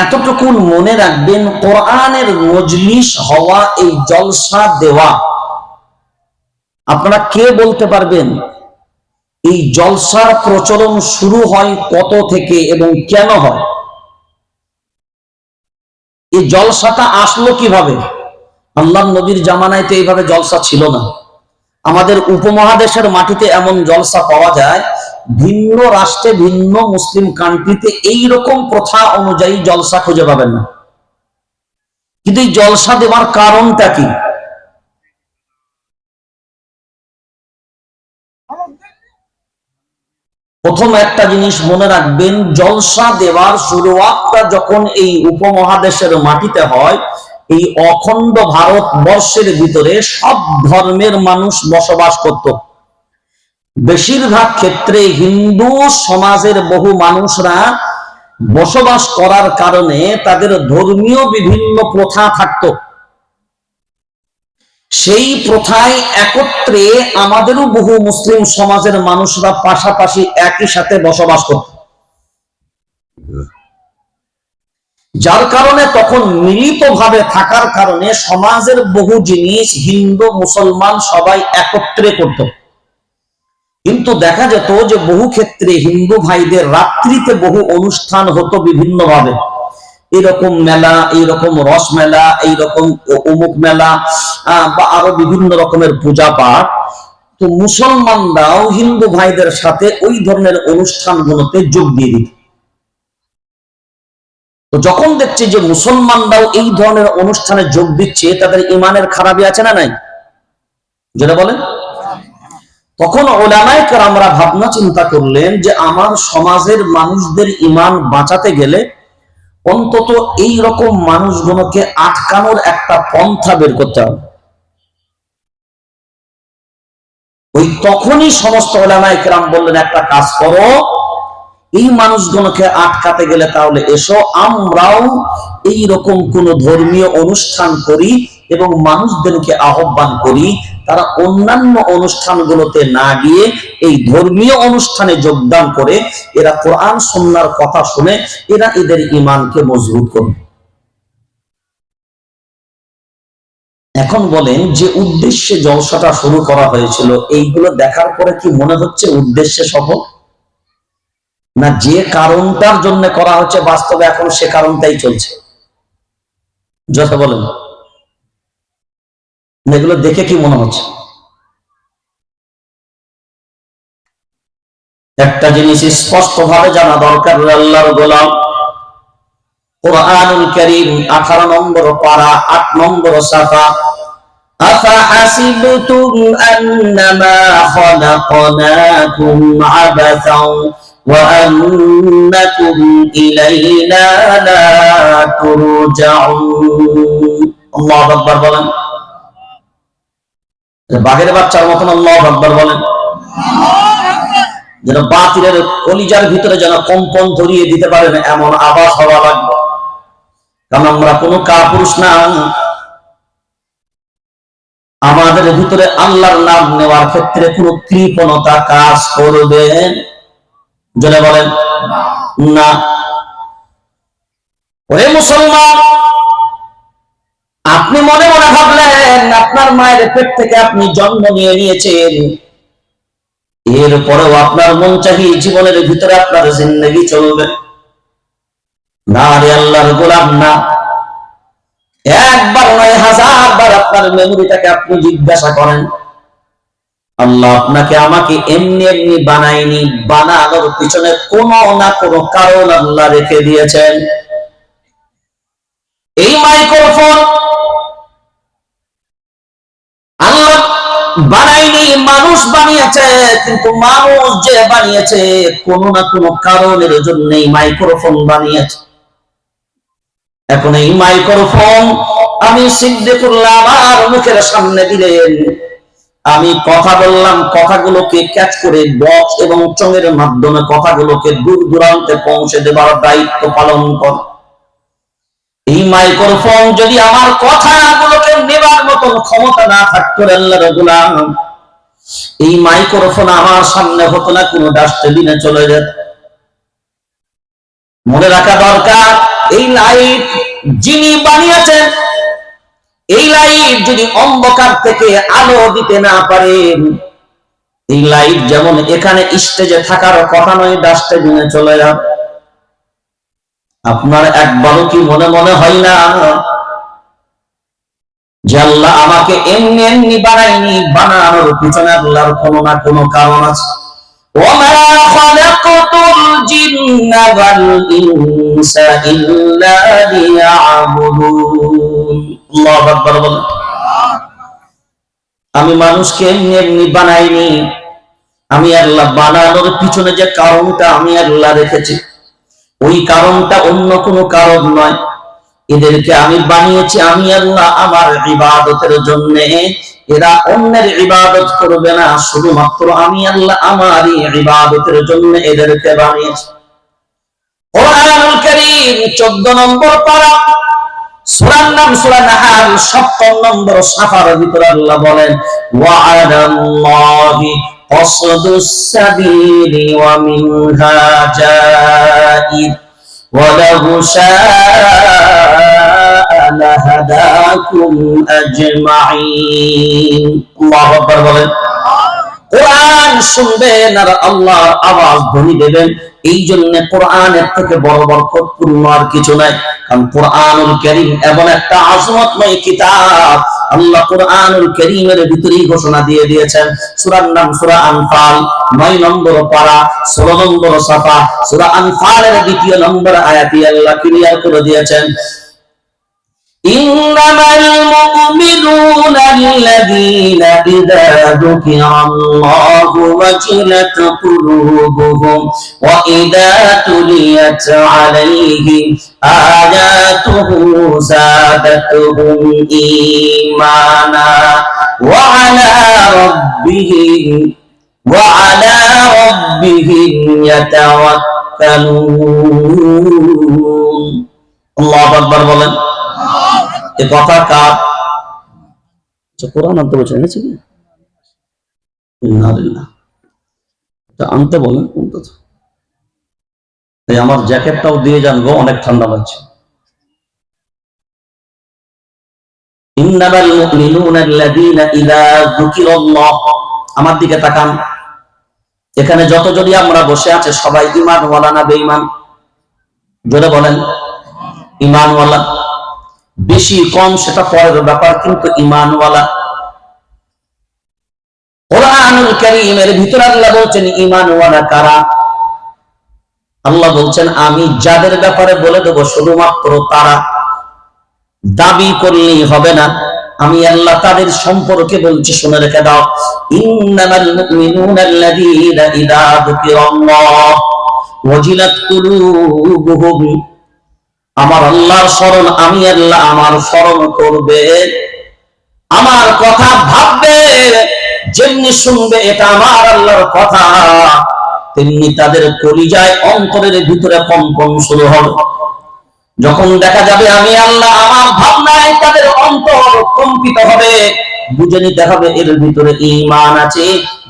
এতটুকু মনে রাখবেন, কোরআনের মজলিস হওয়া এই জলসা দেওয়া। আপনারা কে বলতে পারবেন, এই জলসার প্রচলন শুরু হয় কত থেকে এবং কেন হয়? এই জলসাটা আসলো কীভাবে? আল্লাহ নবীর জামানায় তো এইভাবে জলসা ছিল না। আমাদের উপমহাদেশের মাটিতে এমন জলসা পাওয়া যায় ভিন্ন রাষ্ট্রে, ভিন্ন মুসলিম কান্ট্রিতে এই রকম প্রথা অনুযায়ী জলসা খুঁজে পাবেন না। কিন্তু এই জলসা দেওয়ার কারণটা কি? প্রথম একটা জিনিস মনে রাখবেন, জলসা দেওয়ার শুরুয়াতটা যখন এই উপমহাদেশের মাটিতে হয়, এই অখণ্ড ভারতবর্ষের ভিতরে সব ধর্মের মানুষ বসবাস করত। বেশিরভাগ ক্ষেত্রে হিন্দু সমাজের বহু মানুষরা বসবাস করার কারণে তাদের ধর্মীয় বিভিন্ন প্রথা থাকতো। সেই প্রথায় একত্রে আমাদেরও বহু মুসলিম সমাজের মানুষরা পাশাপাশি একই সাথে বসবাস করত। যার কারণে তখন মিলিতভাবে থাকার কারণে সমাজের বহু জিনিস হিন্দু, মুসলমান সবাই একত্রে করত। কিন্তু দেখা যেত যে বহু ক্ষেত্রে হিন্দু ভাইদের রাত্রিতে বহু অনুষ্ঠান হতো বিভিন্নভাবে। এরকম মেলা এইরকম রস মেলা এইরকম অমুক মেলা বা আরও বিভিন্ন রকমের পূজা পাঠ। তো মুসলমানরাও হিন্দু ভাইদের সাথে ওই ধরনের অনুষ্ঠানগুলোতে যোগ দিয়ে দিত। তো যখন দেখছে যে মুসলমানরাও এই ধরনের অনুষ্ঠানে যোগ দিচ্ছে, তাদের ইমানের খারাপই আছে না নাই? যেটা বলেন। তখন ওলামায় আমরা ভাবনা চিন্তা করলেন যে আমার সমাজের মানুষদের ইমান বাঁচাতে গেলে অন্তত এই রকম মানুষগুলোকে আটকানোর একটা পন্থা বের করতে হবে। ওই তখনই সমস্ত ওলামায় কেরাম বললেন, একটা কাজ করো, এই মানুষগুলোকে আটকাতে গেলে তাহলে এসো, আমরাও এই রকম কোন ধর্মীয় অনুষ্ঠান করি এবং মানুষদেরকে আহ্বান করি তারা অন্যান্য অনুষ্ঠানগুলোতে না গিয়ে এই ধর্মীয় অনুষ্ঠানে যোগদান করে এরা কোরআন সন্ন্যার কথা শুনে এরা এদের ইমানকে মজবুত করবে। এখন বলেন যে উদ্দেশ্যে জলসাটা শুরু করা হয়েছিল, এইগুলো দেখার পরে কি মনে হচ্ছে উদ্দেশ্যে সফল? না যে কারণটার জন্য করা হচ্ছে, বাস্তবে এখন সে কারণটাই চলছে? যথা বলেন। এগুলো দেখে কি মনে হচ্ছে একটা জিনিস স্পষ্ট ভাবে জানা দরকার আল্লাহর গোলাম কোরআনুল করিম আঠারো নম্বর পারা আট নম্বর সাফা أفحسبتم أنما خلقناكم عبثا وأنكم إلينا لا ترجعون الله أكبر বলেন বাঘের বাচ্চার মতন আল্লাহ আকবর বলেন। যেন বাতিলের কলিজার ভিতরে যেন কম্পন ধরিয়ে দিতে পারেন এমন আবাস হওয়া লাগবে। কারণ আমরা কোনো কাপুরুষ না। আমাদের ভিতরে আল্লাহর নাম নেওয়ার ক্ষেত্রে কোনো কৃপণতা কাজ করবেন জনে বলেন, না। ওরে মুসলমান, আপনি মনে মনে আপনার মায়ের পেট থেকে আপনি জন্ম নিয়ে নিয়েছেন। এরপরেও আপনার মন চাহি জীবনের ভিতরে আপনার জিন্দগি চলবে। না রে আল্লাহর গোলাম, না। একবার নয় হাজার বার আপনার মেমোরিটাকে আপনি জিজ্ঞাসা করেন। আল্লাহ আপনাকে আমাকে এমনি এমনি বানায়নি, বানানোর পিছনে কোনো না কোনো কারণ আল্লাহ রেখে দিয়েছেন। এই মাইক্রোফোন আল্লাহ বানায়নি মানুষ বানিয়েছে কিন্তু মানুষ যে বানিয়েছে, কোনো না কোনো কারণের জন্য এই মাইক্রোফোন বানিয়েছে। এখন এই মাইক্রোফোন আমি সিদ্ধে করলাম আর মুখের সামনে দিলেন। আমি কথা বললাম, কথাগুলোকে ক্যাচ করে বক্স এবং চঙের মাধ্যমে কথাগুলোকে দূর দূরান্তে পৌঁছে দেবার দায়িত্ব পালন কর। এই মাইক্রোফোন যদি আমার কথাগুলোকে নেবার মতন ক্ষমতা না থাকতো আল্লাহ রগুলাম এই মাইক্রোফোন আমার সামনে হতো না, কোনো ডাস্টবিনে চলে যেত। মনে রাখা দরকার, এই লাইট যিনি বানিয়েছেন, এই লাইট যদি অন্ধকার থেকে আলো দিতে না পারেন এই লাইট যেমন এখানে স্টেজে থাকার কথা নয়, ডাস্টবিনে চলে যান আপনার একবারও কি মনে মনে হয় না যে আল্লাহ আমাকে এমনি এমনি বানায়নি বানানোর পিছনে আল্লাহর কোনো না কোনো কারণ আছে وما خلقت الجن والإنس إلا ليعبدون الله أكبر বলেন আমি মানুষকে এমনি এমনি বানাইনি আমি আল্লাহ বানানোর পিছনে যে কারণটা আমি আল্লাহ রেখেছি ওই কারণটা অন্য কোনো কারণ নয় এদেরকে আমি বানিয়েছি, আমি আল্লাহ আমার ইবাদতের জন্য। এরা অন্যের ইবাদত করবে না, শুধুমাত্র আমি আল্লাহ আমারই ইবাদতের জন্য এদেরকে বানিয়েছি। কোরআনুল কারীম 14 নম্বর পারা, সূরার নাম সূরা নাহাল 7 নম্বর সাফার ভিতরে আল্লাহ ja'id وله شاء لهداكم أجمعين الله أكبر বলেন কোরআন শুনবেন আর আল্লাহর আওয়াজ ধ্বনি দেবেন এই জন্য কোরআনের থেকে বড় বরকতপূর্ণ আর কিছু নাই কারণ কোরআনুল করিম এমন একটা আজমতময় কিতাব আল্লাহ কোরআনুল কারীমের ভিতরেই ঘোষণা দিয়ে দিয়েছেন, সূরার নাম সূরা আনফাল 9 নম্বর পারা 16 নম্বর সাফা, সূরা আনফালের দ্বিতীয় নম্বর আয়াতে আল্লাহ ক্লিয়ার করে দিয়েছেন। إنما المؤمنون الذين إذا ذكر الله وجلت قلوبهم وإذا تليت عليهم آياته زادتهم إيمانا وعلى ربهم وعلى ربهم يتوكلون. الله أكبر والله এ কথা কার? আচ্ছা কোরআন আনতে বলছেন এনেছে কি? আনতে বলেন অন্তত আমার জ্যাকেটটাও দিয়ে যান গো অনেক ঠান্ডা লাগছে। আমার দিকে তাকান। এখানে যত যদি আমরা বসে আছে সবাই ইমান ওয়ালা না বেঈমান? জোরে বলেন। ঈমান ওয়ালা বেশি কম সেটা পরের ব্যাপার, কিন্তু ইমানওয়ালা কোরআনুল আল্লাহ বলছেন আমি যাদের ব্যাপারে বলে দেব, শুধুমাত্র তারা দাবি করলেই হবে না। আমি আল্লাহ তাদের সম্পর্কে বলছি, শুনে রেখে দাও। ইন্নামাল আমার আল্লাহর স্মরণ, আমি আল্লাহ আমার স্মরণ করবে। আমার কথা ভাববে, যেমনি শুনবে, এটা আমার আল্লাহর কথা। তেমনি তাদের কলিজায়, অন্তরের ভিতরে কম্পন শুরু হবে। যখন দেখা যাবে আমি আল্লাহ আমার ভাবনায় তাদের অন্তর কম্পিত হবে, বুঝে নিতে হবে এর ভিতরে ইমান আছে।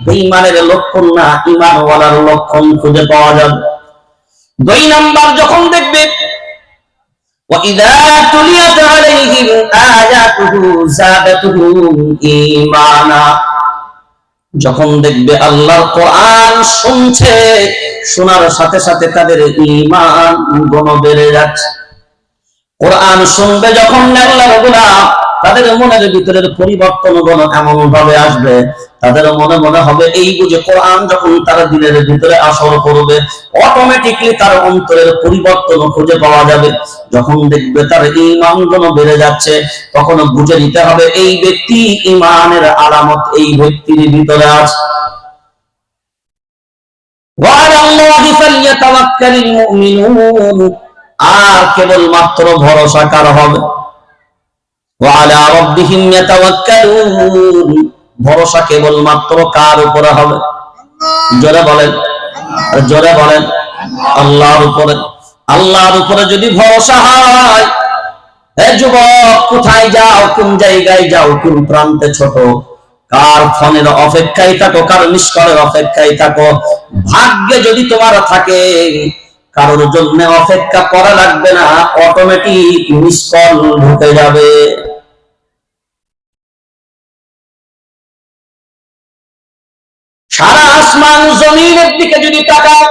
বেঈমানের লক্ষণ না ইমানওয়ালার লক্ষণ খুঁজে পাওয়া যাবে। দুই নাম্বার, যখন দেখবে وإذا تليت عليهم آياته زادتهم إيمانا যখন দেখবে আল্লাহর কোরআন শুনছে শোনার সাথে সাথে তাদের ঈমান গুণ বেড়ে যাচ্ছে কোরআন শুনবে যখন আল্লাহর গোলাম তাদের মনের ভিতরের পরিবর্তন গণ এমন ভাবে আসবে। তাদের মনে মনে হবে এই বুঝে কোরআন যখন তারা দিনের ভিতরে আসর করবে অটোমেটিকলি তার অন্তরের পরিবর্তন খুঁজে পাওয়া যাবে। যখন দেখবে তার ইমান গুণ বেড়ে যাচ্ছে, তখন বুঝে নিতে হবে এই ব্যক্তি ইমানের আলামত এই ব্যক্তির ভিতরে আছে। আর কেবলমাত্র ভরসা কার হবে। ওয়ালা রব্বিহিম ইয়াতাওয়াক্কালুন। ভরসা কেবলমাত্র কার উপরে হবে? জোরে বলেন। জোরে বলেন, আল্লাহর উপরে। আল্লাহর উপরে যদি ভরসা হয় কোথায় জায়গায় প্রান্তে ছোট? কার অপেক্ষায় থাকো, কার অপেক্ষায় থাকো? ভাগ্যে যদি তোমার থাকে, কারোর জন্য অপেক্ষা লাগবে না অটোমেটিক মিসকল ঢুকে যাবে। জমিনের দিকে যদি তাকাও,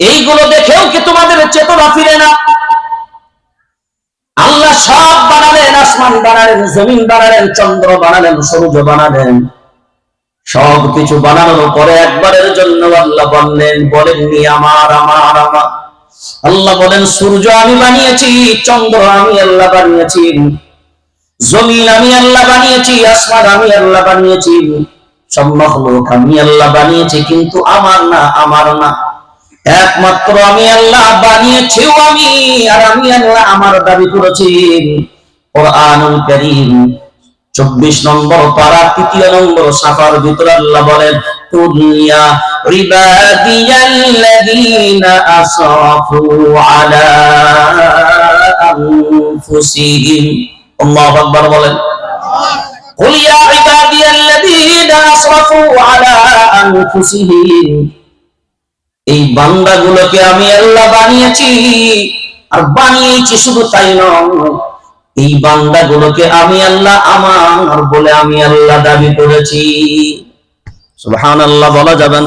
এইগুলো দেখেও কি তোমাদের চেতনা ফিরে না? আল্লাহ সব বানালেন, আসমান বানালেন, জমিন বানালেন, চন্দ্র বানালেন, সূর্য বানালেন। সব কিছু বানানোর পরে একবারের জন্য আল্লাহ বললেন, বলেননি আমার আমার আমার। আল্লাহ বলেন, সূর্য আমি বানিয়েছি, চন্দ্র আমি আল্লাহ বানিয়েছি, জমিন আমি আল্লাহ বানিয়েছি, আসমান আমি আল্লাহ বানিয়েছি। সব মখলুক আমি আল্লাহ বানিয়েছি, কিন্তু আমার না আমার না। একমাত্র আমি আল্লাহ বানিয়েছিও আমি, আর আমি আল্লাহ আমার দাবি করেছি। কোরআনুল কারীম, চব্বিশ নম্বর পারা, তৃতীয় নম্বর সাফার ভিতরে আল্লাহ বলেন কুলিয়া রিবাদিয়াল্লাযীনা আসরাফু আলা আনফুসিহিম। আল্লাহু আকবার বলেন। قل يا عبادي الذين اسرفوا على انفسهم এই বান্দাগুলোকে আমি আল্লাহ বানিয়েছি আর বানিয়েছি শুধু তাই নয় এই বান্দাগুলোকে আমি আল্লাহ আমার বলে আমি আল্লাহ দাবি করেছি সুবহান আল্লাহ বলা যাবেন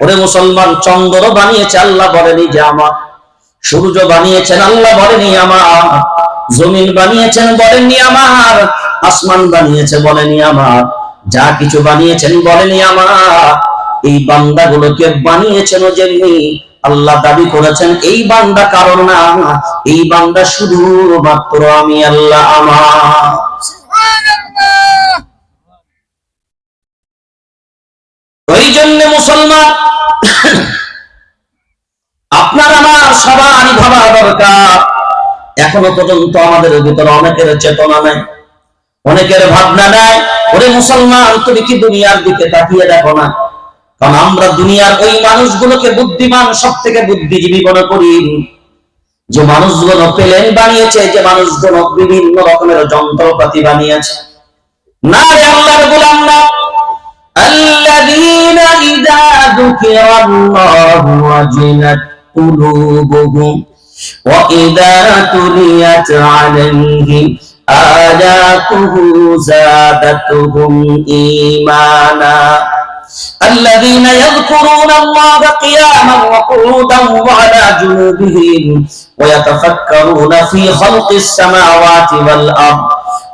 ওরে মুসলমান চন্দ্র বানিয়েছে আল্লাহ বলেনি যে আমার সূর্য বানিয়েছেন আল্লাহ বলেনি আমার জমিন বানিয়েছেন বলেননি আমার, আসমান বানিয়েছে বলেনি আমার, যা কিছু বানিয়েছেন বলেনি আমার। এই বান্দাগুলোকে বানিয়েছেন যেমনি আল্লাহ দাবি করেছেন, এই বান্দা কারণ না, এই বান্দা শুধু মাত্র আমি আল্লাহ আমার। ওই জন্য মুসলমান, আপনার আমার সবারই ভাবা দরকার। এখনো পর্যন্ত আমাদের ভিতরে অনেকের চেতনা নাই অনেকের ভাবনা নাই ওরে মুসলমান তুমি কি দুনিয়ার দিকে তাকিয়ে দেখো না কারণ আমরা দুনিয়ার ওই মানুষগুলোকে বুদ্ধিমান সব থেকে বুদ্ধিজীবী মনে করি যে মানুষগুলো প্লেন বানিয়েছে যে মানুষগুলো বিভিন্ন রকমের যন্ত্রপাতি বানিয়েছে না রে আল্লাহর গোলাম না الذين إذا ذكر الله وجلت قلوبهم وإذا تليت عليهم آياته زادتهم إيمانا الذين يذكرون الله قياما وقعودا وعلى جنوبهم ويتفكرون في خلق السماوات والأرض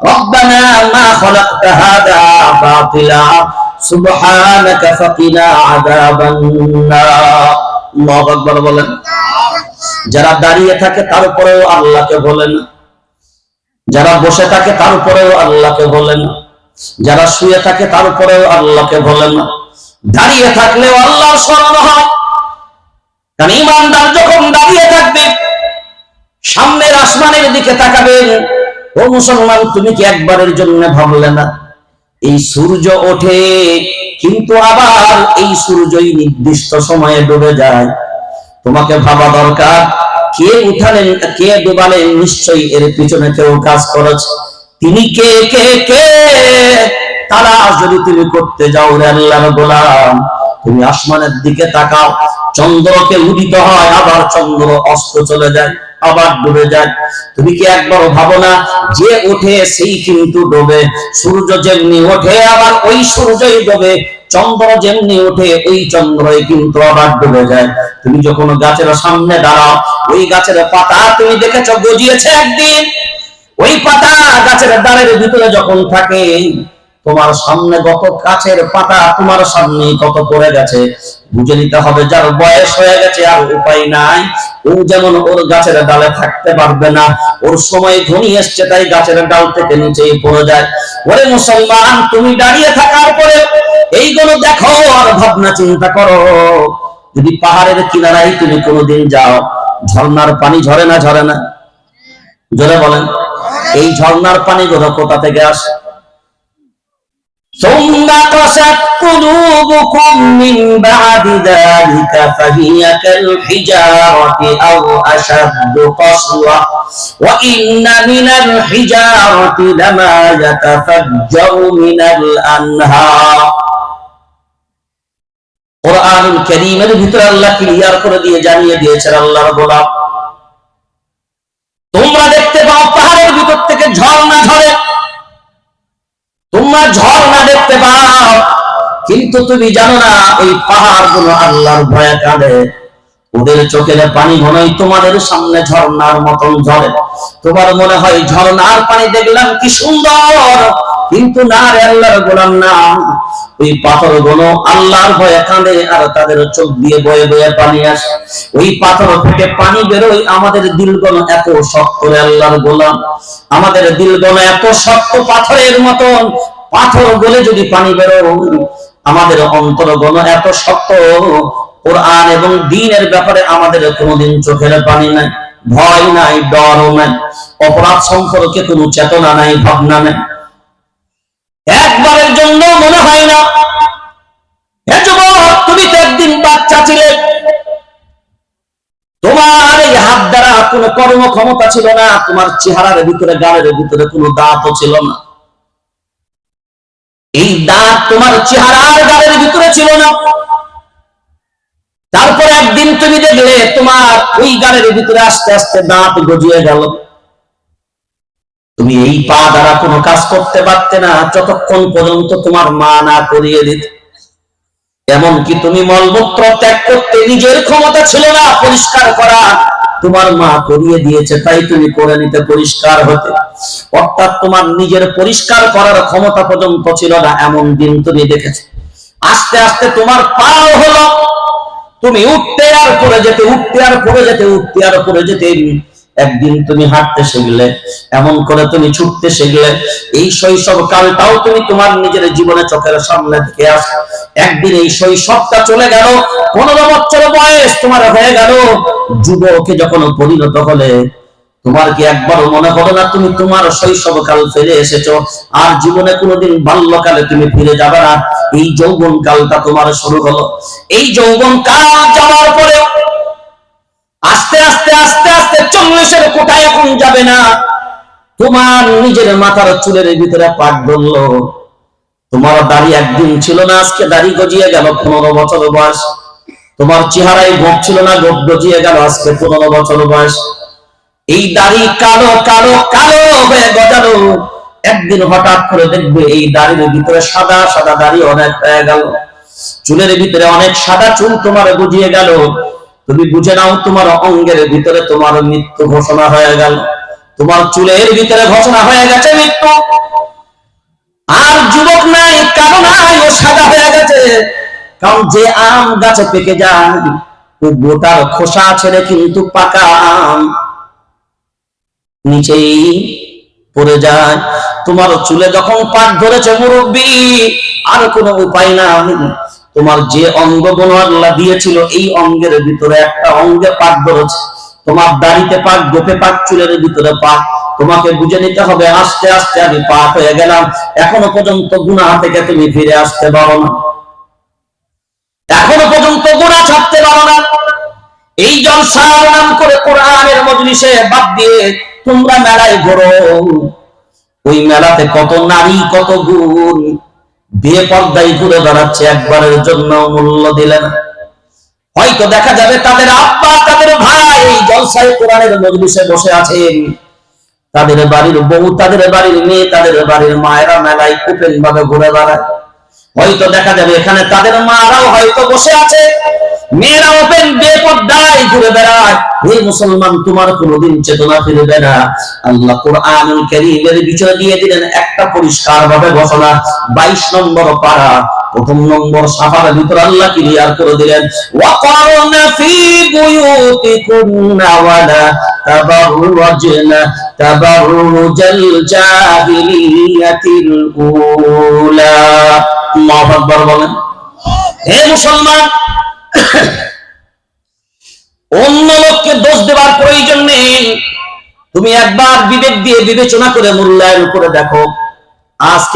ربنا ما خلقت هذا باطلا سبحانك فقنا عذاب النار. الله أكبر والله যারা দাঁড়িয়ে থাকে তার উপরেও আল্লাহকে বলেন। যারা বসে থাকে তার উপরেও আল্লাহকে বলেন। যারা শুয়ে থাকে তার উপরেও আল্লাহকে বলেন। দাঁড়িয়ে থাকলেও আল্লাহ স্মরণ হয়। কারণ ইমানদার যখন দাঁড়িয়ে থাকবে, সামনের আসমানের দিকে তাকাবেন ও মুসলমান, তুমি কি একবারের জন্য ভাবলে না? এই সূর্য ওঠে, কিন্তু আবার এই সূর্যই নির্দিষ্ট সময়ে ডুবে যায়। তোমাকে ভাবা দরকার। কে উঠালেন কে ডুবালেন নিশ্চয়ই এর পিছনে কেউ কাজ করেছে। তিনি কে কে কে? তারা যদি তুমি করতে যাও রে আল্লাহর গোলাম, তুমি আসমানের দিকে তাকাও। চন্দ্রকে উদিত হয়, আবার চন্দ্র অস্ত চলে যায়, আবার ডুবে যায়। তুমি কি একবার ভাবো না, যে ওঠে সেই কিন্তু ডোবে। সূর্য যেমনি ওঠে, আবার ওই সূর্যই ডোবে। চন্দ্র যেমনি ওঠে ওই চন্দ্রই কিন্তু আবার ডুবে যায়। তুমি যখন গাছের সামনে দাঁড়াও, ওই গাছের পাতা তুমি দেখেছ গজিয়েছে একদিন? ওই পাতা গাছের দ্বারের ভিতরে যখন থাকে তোমার সামনে কত গাছের পাতা, তোমার সামনে কত পড়ে গেছে। বুঝে নিতে হবে যার বয়স হয়ে গেছে আর উপায় নাই। ও যেমন ওর গাছের ডালে থাকতে পারবে না, ওর সময় ঘনিয়ে এসছে তাই গাছের ডাল থেকে নিচেই পড়ে যায়। ওরে মুসলমান, তুমি দাঁড়িয়ে থাকার পরে এইগুলো দেখো আর ভাবনা চিন্তা করো। যদি পাহাড়ের কিনারায় তুমি কোনোদিন যাও, ঝর্ণার পানি ঝরে না ঝরে না? জোরে বলেন। এই ঝর্ণার পানি গুলো কোথা থেকে আসে? ثم قست قلوبكم من بعد ذلك فهي كالحجارة أو أشد قسوة وإن من الحجارة لما يتفجر من الأنهار কোরআনুল কারীমের ভিতরে আল্লাহ ক্লিয়ার করে দিয়ে জানিয়ে দিয়েছেন আল্লাহর গোলাম তোমরা দেখতে পাও তোমরা ঝর্ণা দেখতে পাও। কিন্তু তুমি জানো না ওই পাহাড়গুলো আল্লাহর ভয়ে কাঁদে। ওদের চোখের পানি হয় তোমাদের সামনে ঝর্ণার মতন ঝরে। তোমার মনে হয় ঝর্ণার পানি দেখলাম কি সুন্দর। কিন্তু না রে আল্লাহর গোলাম, না। ওই পাথরগুলো আল্লাহর ভয়ে কাঁদে আর তাদের চোখ দিয়ে বয়ে বয়ে পানি আসে। ওই পাথর থেকে পানি বেরোয়, আমাদের দিল দিলগুলো এত শক্ত রে আল্লাহর গোলাম। আমাদের দিল দিলগুলো এত শক্ত পাথরের মতন পাথর গলে যদি পানি বেরোয়, আমাদের অন্তরগুলো এত শক্ত। কোরআন এবং দিনের ব্যাপারে আমাদের কোনোদিন চোখের পানি নাই, ভয় নাই ডরও নাই, অপরাধ সম্পর্কে কোনো চেতনা নাই, ভাবনা নাই। একবারের জন্য মনে হয় না তুমি তো একদিন বাচ্চা ছিলে। তোমার এই হাত দ্বারা কোনো কর্ম ক্ষমতা ছিল না, তোমার চেহারার ভিতরে, গালের ভিতরে কোনো দাঁতও ছিল না। এই দাঁত তোমার চেহারার গালের ভিতরে ছিল না। তারপর একদিন তুমি দেখলে তোমার ওই গালের ভিতরে আস্তে আস্তে দাঁত গজিয়ে গেল। তুমি এই পা দ্বারা কোনো কাজ করতে পারতে না, যতক্ষণ পর্যন্ত তোমার মা না করিয়ে দিত। এমনকি তুমি মলমূত্র ত্যাগ করতে নিজের ক্ষমতা ছিল না, পরিষ্কার করা। তোমার মা করিয়ে দিয়েছে, তাই তুমি করে নিতে পরিষ্কার হতে। অর্থাৎ তোমার নিজের পরিষ্কার করার ক্ষমতা পর্যন্ত ছিল না, এমন দিন তুমি দেখেছ। আস্তে আস্তে তোমার পাও হলো, তুমি উঠতে আর পড়ে যেতে, উঠতে আর পড়ে যেতে, উঠতে আর পড়ে যেতে একদিন তুমি হাঁটতে শিখলে, এমন করে তুমি ছুটতে শিখলে, এই শৈশব কালটাও তুমি তোমার নিজের জীবনে চোখের সামনে থেকে আস। একদিন এই শৈশবটা চলে গেল, পনেরো বছর বয়স তোমার হয়ে গেল। যুবকে যখন পরিণত হলে, তোমার কি একবারও মনে হলো না তুমি তোমার শৈশব কাল ফিরে এসেছ? আর জীবনে কোনোদিন বাল্যকালে তুমি ফিরে যাবে না। এই যৌবন কালটা তোমার শুরু হলো। এই যৌবন কাল যাওয়ার পরে আস্তে আস্তে আস্তে চল্লিশের কোটায় এখন যাবে না। তোমার নিজের মাথার চুলের ভিতরে পাট ধরলো। তোমার দাড়ি একদিন ছিল না, আজকে দাড়ি গজিয়ে গেল পনেরো বছর বয়স। তোমার চেহারায় গোপ ছিল না, গোপ গজিয়ে গেল আজকে পনেরো বছর বয়স। এই দাড়ি কালো কালো কালো হয়ে গজালো। একদিন হঠাৎ করে দেখবে এই দাড়ির ভিতরে সাদা সাদা দাড়ি অনেক হয়ে গেল। চুলের ভিতরে অনেক সাদা চুল তোমার গজিয়ে গেল। তুমি বুঝে নাও তোমার অঙ্গের ভিতরে তোমার মৃত্যু ঘোষণা হয়ে গেল। তোমার চুলের ভিতরে ঘোষণা হয়ে গেছে মৃত্যু। আর যুবক নাই কারও নাই ও সাদা হয়ে গেছে। কারণ যে আম গাছে পেকে যায়, ও গোটার খোসা ছেড়ে কিন্তু পাকা আম নিচেই পড়ে যায়। তোমার চুলে যখন পাক ধরেছে মুরব্বী, আর কোনো উপায় নাই। তোমার যে অঙ্গ গুণ আল্লাহ দিয়েছিল, এই অঙ্গের ভিতরে একটা অঙ্গে পাক ধরেছে। তোমার দাড়িতে পাক, গোপে পাক, চুলের ভিতরে পাক। তোমাকে বুঝে নিতে হবে, আস্তে আস্তে আমি পাক হয়ে গেলাম। এখনও পর্যন্ত গুনাহ থেকে তুমি ফিরে আসতে পারো না। এখনও পর্যন্ত গুনাহ ছাড়তে পারো না। এই জলসার নাম করে কোরআনের মজলিসে বাদ দিয়ে তোমরা মেলায় ঘোরো। ওই মেলাতে কত নারী, কত গুণ। বিয়ে পর্দায় ঘুরে বেড়াচ্ছে, একবারের জন্য মূল্য দিলে না। হয়তো দেখা যাবে তাদের আব্বা, তাদের ভাই জলসায়, কোরআনের মজলিসে বসে আছেন। তাদের বাড়ির বউ, তাদের বাড়ির মেয়ে, তাদের বাড়ির মায়েরা মেলায় কুপেন ভাবে ঘুরে বেড়ায়। হয়তো দেখা যাবে এখানে তাদের মারাও হয়তো বসে আছে। মেয়েরা ওপেন, বেপর্দায় ঘুরে বেড়ায়। হে মুসলমান, তোমার কোনোদিন চেতনা ফিরবে না। আল্লাহ কোরআনুল কারীমের বিষয় দিয়ে দিলেন একটা পরিষ্কার ভাবে ঘোষণা। 22 নম্বর পারা প্রথম নম্বর সাফার ভিতর আল্লাহ ক্লিয়ার করে দিলেন ফি তাবাররাজনা তাবাররুজাল জাহিলিয়াতিল উলা। আকবার বলেন, হে মুসলমান, অন্য লোককে দোষ দেবার প্রয়োজন নেই। তুমি একবার বিবেক দিয়ে বিবেচনা করে মূল্যায়ন করে দেখো। আজকে